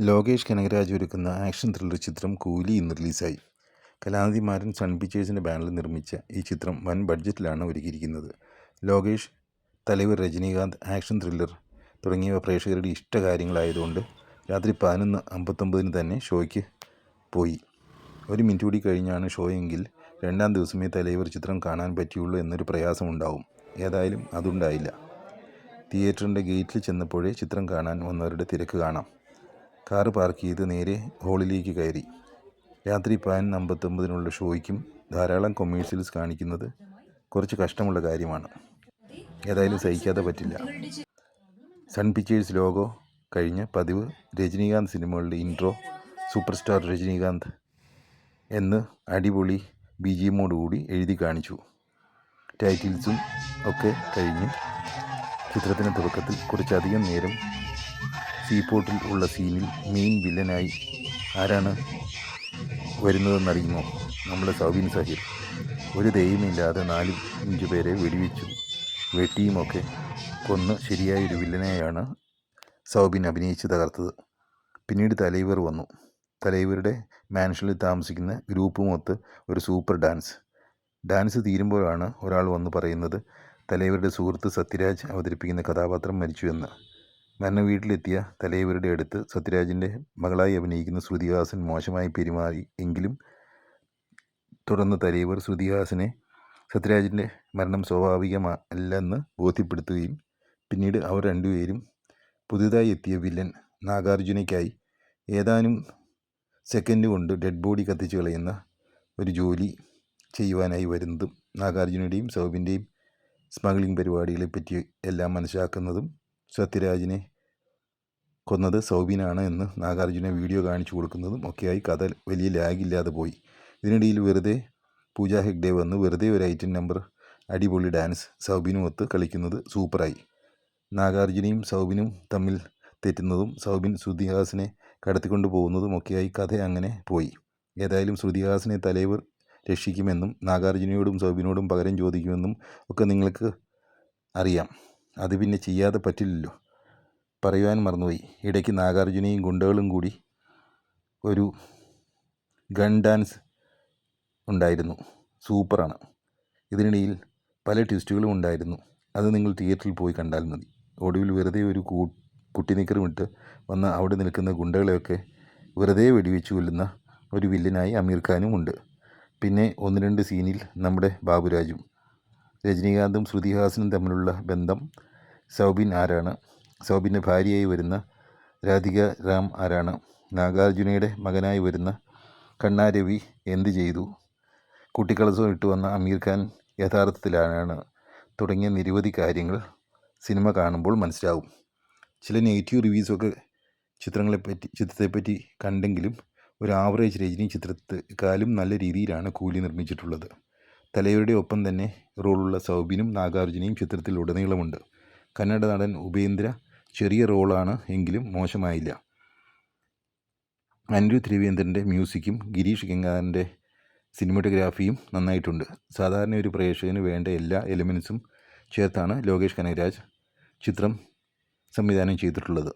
ലോകേഷ് കനകരാജ് ഒരുക്കുന്ന action thriller ചിത്രം കൂലി ഇന്ന് റിലീസായി. കലാനിധിമാരൻ സൺ പിക്ചേഴ്സിന്റെ ബാനറിൽ നിർമ്മിച്ച ഈ ചിത്രം വൻ ബഡ്ജറ്റിലാണ് ഒരുക്കിയിരിക്കുന്നത്. ലോകേഷ് തലവർ രജനീകാന്ത് ആക്ഷൻ ത്രില്ലർ തുടങ്ങിയവ പ്രേക്ഷകരുടെ ഇഷ്ടകാര്യങ്ങളായതുകൊണ്ട് രാത്രി പതിനൊന്ന് അമ്പത്തൊമ്പതിന് തന്നെ ഷോയ്ക്ക് പോയി. ഒരു മിനിറ്റ് കൂടി കഴിഞ്ഞാണ് ഷോയെങ്കിൽ രണ്ടാം ദിവസമേ തലൈവർ ചിത്രം കാണാൻ പറ്റിയുള്ളൂ എന്നൊരു പ്രയാസമുണ്ടാവും. ഏതായാലും അതുണ്ടായില്ല. തിയേറ്ററിന്റെ ഗേറ്റിൽ ചെന്നപ്പോഴേ ചിത്രം കാണാൻ വന്നവരുടെ തിരക്ക് കാണാം. കാറ് പാർക്ക് ചെയ്ത് നേരെ ഹോളിലേക്ക് കയറി. രാത്രി പാൻ അമ്പത്തൊമ്പതിനുള്ള ഷോയ്ക്കും ധാരാളം കൊമേഴ്സ്യൽസ് കാണിക്കുന്നത് കുറച്ച് കഷ്ടമുള്ള കാര്യമാണ്. ഏതായാലും സഹിക്കാതെ പറ്റില്ല. സൺ പിക്ചേഴ്സ് ലോഗോ കഴിഞ്ഞ പതിവ് രജനീകാന്ത് സിനിമകളുടെ ഇൻട്രോ സൂപ്പർ സ്റ്റാർ രജനീകാന്ത് എന്ന് അടിപൊളി ബി ജി എമ്മോടുകൂടി എഴുതി കാണിച്ചു. ടൈറ്റിൽസും ഒക്കെ കഴിഞ്ഞ് ചിത്രത്തിന്റെ തുടക്കത്തിൽ കുറച്ചധികം നേരം സീപോർട്ടിൽ ഉള്ള സീനിൽ മെയിൻ വില്ലനായി ആരാണ് വരുന്നതെന്നറിയുമോ? നമ്മുടെ സൗബിൻ സഹിർ ഒരു ദൈവമില്ലാതെ നാല് അഞ്ച് പേരെ വെടിവെച്ചു. വെട്ടിയുമൊക്കെ കൊന്ന് ശരിയായൊരു വില്ലനെയാണ് സൗബിൻ അഭിനയിച്ച് തകർത്തത്. പിന്നീട് തലൈവർ വന്നു. തലൈവരുടെ മാൻഷനിൽ താമസിക്കുന്ന ഗ്രൂപ്പുമൊത്ത് ഒരു സൂപ്പർ ഡാൻസ്. ഡാൻസ് തീരുമ്പോഴാണ് ഒരാൾ വന്ന് പറയുന്നത് തലൈവരുടെ സുഹൃത്ത് സത്യരാജ് അവതരിപ്പിക്കുന്ന കഥാപാത്രം മരിച്ചുവെന്ന്. മരണ വീട്ടിലെത്തിയ തലൈവരുടെ അടുത്ത് സത്യരാജിന്റെ മകളായി അഭിനയിക്കുന്ന ശ്രുതിഹാസൻ മോശമായി പെരുമാറി എങ്കിലും തുടർന്ന് തലൈവർ ശ്രുതിഹാസനെ സത്യരാജിന്റെ മരണം സ്വാഭാവികമല്ലെന്ന് ബോധ്യപ്പെടുത്തുകയും പിന്നീട് അവർ രണ്ടുപേരും പുതുതായി എത്തിയ വില്ലൻ നാഗാർജുനയ്ക്കായി ഏതാനും സെക്കൻഡ് കൊണ്ട് ഡെഡ് ബോഡി കത്തിച്ച് കളയുന്ന ഒരു ജോലി ചെയ്യുവാനായി വരുന്നതും നാഗാർജുനയുടെയും സൗബിന്റെയും സ്മഗ്ലിംഗ് പരിപാടികളെ പറ്റി എല്ലാം മനസ്സിലാക്കുന്നതും സത്യരാജിനെ കൊന്നത് സൗബിനാണ് എന്ന് നാഗാർജുനെ വീഡിയോ കാണിച്ചു കൊടുക്കുന്നതും ഒക്കെയായി കഥ വലിയ ലാഗില്ലാതെ പോയി. ഇതിനിടയിൽ വെറുതെ പൂജ ഹെഗ്ഡെ വന്ന് വെറുതെ ഒരു ഐറ്റം നമ്പർ അടിപൊളി ഡാൻസ് സൗബിനും ഒത്ത് കളിക്കുന്നത് സൂപ്പറായി. നാഗാർജുനയും സൗബിനും തമ്മിൽ തെറ്റുന്നതും സൗബിൻ ശ്രുതിഹാസിനെ കടത്തിക്കൊണ്ട് പോകുന്നതും ഒക്കെയായി കഥ അങ്ങനെ പോയി. ഏതായാലും ശ്രുതിഹാസിനെ തലേവർ രക്ഷിക്കുമെന്നും നാഗാർജുനയോടും സൗബിനോടും പകരം ചോദിക്കുമെന്നും ഒക്കെ നിങ്ങൾക്ക് അറിയാം. അത് പിന്നെ ചെയ്യാതെ പറ്റില്ലല്ലോ. പറയുവാൻ മറന്നുപോയി. ഇടയ്ക്ക് നാഗാർജുനയും ഗുണ്ടകളും കൂടി ഒരു ഗൺ ഡാൻസ് ഉണ്ടായിരുന്നു. സൂപ്പറാണ് ഇതിനിടയിൽ പല ട്വിസ്റ്റുകളും ഉണ്ടായിരുന്നു. അത് നിങ്ങൾ തിയേറ്ററിൽ പോയി കണ്ടാൽ മതി. ഒടുവിൽ വെറുതെ ഒരു കൂ കുട്ടിനിക്കറുമിട്ട് വന്ന് അവിടെ നിൽക്കുന്ന ഗുണ്ടകളെയൊക്കെ വെറുതെ വെടിവെച്ച് കൊല്ലുന്ന ഒരു വില്ലനായി അമീർ ഖാനും ഉണ്ട്. പിന്നെ ഒന്ന് രണ്ട് സീനിൽ നമ്മുടെ ബാബുരാജും രജനീകാന്തും ശ്രുതിഹാസനും തമ്മിലുള്ള ബന്ധം സൗബിൻ ആരാണ്? സൗബിന്റെ ഭാര്യയായി വരുന്ന രാധിക രാം ആരാണ്? നാഗാർജുനയുടെ മകനായി വരുന്ന കണ്ണാ രവി എന്ത് ചെയ്തു? കുട്ടിക്കളസം ഇട്ട് വന്ന അമീർ ഖാൻ യഥാർത്ഥത്തിലാണ് തുടങ്ങിയ നിരവധി കാര്യങ്ങൾ സിനിമ കാണുമ്പോൾ മനസ്സിലാവും. ചില നെഗറ്റീവ് റിവ്യൂസൊക്കെ ചിത്രങ്ങളെപ്പറ്റി ചിത്രത്തെപ്പറ്റി കണ്ടെങ്കിലും ഒരു ആവറേജ് രചനയും ചിത്രത്തെക്കാളും നല്ല രീതിയിലാണ് കൂലി നിർമ്മിച്ചിട്ടുള്ളത്. തലയുടെ ഒപ്പം തന്നെ റോളുള്ള സൗബിനും നാഗാർജുനയും ചിത്രത്തിൽ ഉടനീളമുണ്ട്. കന്നഡ നടൻ ഉപേന്ദ്ര ചെറിയ റോളാണ് എങ്കിലും മോശമായില്ല. അനിരു ത്രിവേന്ദ്രന്റെ മ്യൂസിക്കും ഗിരീഷ് ഗംഗാറിന്റെ സിനിമറ്റോഗ്രാഫിയും നന്നായിട്ടുണ്ട്. സാധാരണ ഒരു പ്രേക്ഷകന് വേണ്ട എല്ലാ എലിമെൻസും ചേർത്താണ് ലോകേഷ് കനകരാജ് ചിത്രം സംവിധാനം ചെയ്തിട്ടുള്ളത്.